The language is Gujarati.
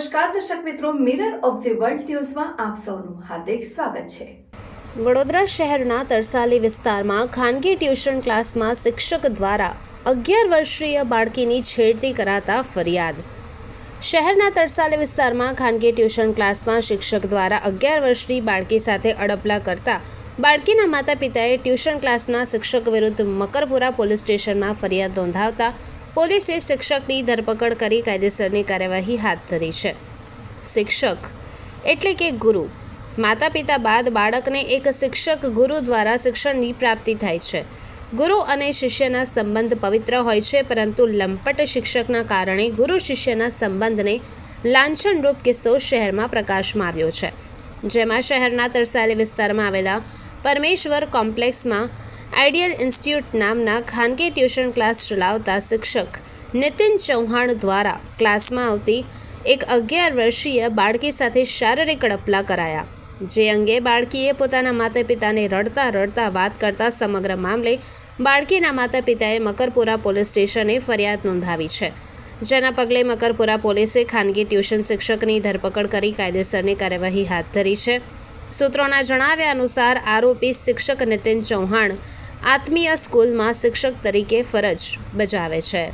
નમસ્કાર, દર્શક મિત્રો મિરર ઓફ ધ વર્લ્ડ ન્યૂઝમાં આપ સૌનું હાર્દિક સ્વાગત છે. વડોદરા શહેરના તરસાલી વિસ્તારમાં ખાનગી ટ્યુશન ક્લાસમાં શિક્ષક દ્વારા અગિયાર વર્ષીય બાળકીની છેડતી કરાતા ફરિયાદ. શહેરના તરસાલી વિસ્તારમાં ખાનગી ટ્યુશન ક્લાસમાં શિક્ષક દ્વારા અગિયાર વર્ષની બાળકી સાથે અડપલા કરતા બાળકીના માતા પિતાએ ટ્યુશન ક્લાસના શિક્ષક વિરુદ્ધ મકરપુરા પોલીસ સ્ટેશનમાં ફરિયાદ નોંધાવતા પોલીસે શિક્ષકની ધરપકડ કરી કાયદેસરની કાર્યવાહી હાથ ધરી છે. શિક્ષક એટલે કે ગુરુ. માતા પિતા બાદ બાળકને એક શિક્ષક ગુરુ દ્વારા શિક્ષણની પ્રાપ્તિ થાય છે. ગુરુ અને શિષ્યના સંબંધ પવિત્ર હોય છે, પરંતુ લંપટ શિક્ષકના કારણે ગુરુ શિષ્યના સંબંધને લાંછનરૂપ કિસ્સો શહેરમાં પ્રકાશમાં આવ્યો છે. જેમાં શહેરના તરસાલી વિસ્તારમાં આવેલા પરમેશ્વર કોમ્પ્લેક્સમાં આઈડિયલ ઇન્સ્ટિટ્યૂટ નામના ખાનગી ટ્યુશન ક્લાસ ચલાવતા શિક્ષક નિતિન ચૌહાણ દ્વારા ક્લાસમાં આવતી એક અગિયાર વર્ષીય બાળકી સાથે શારીરિક અડપલા કરાયા. જે અંગે બાળકીએ પોતાના માતા પિતાને રડતા રડતા વાત કરતા સમગ્ર મામલે બાળકીના માતા પિતાએ મકરપુરા પોલીસ સ્ટેશને ફરિયાદ નોંધાવી છે. જેના પગલે મકરપુરા પોલીસે ખાનગી ટ્યુશન શિક્ષકની ધરપકડ કરી કાયદેસરની કાર્યવાહી હાથ ધરી છે. સૂત્રોના જણાવ્યા અનુસાર આરોપી શિક્ષક નિતિન ચૌહાણ આત્મીય સ્કૂલમાં શિક્ષક તરીકે ફરજ બજાવે છે.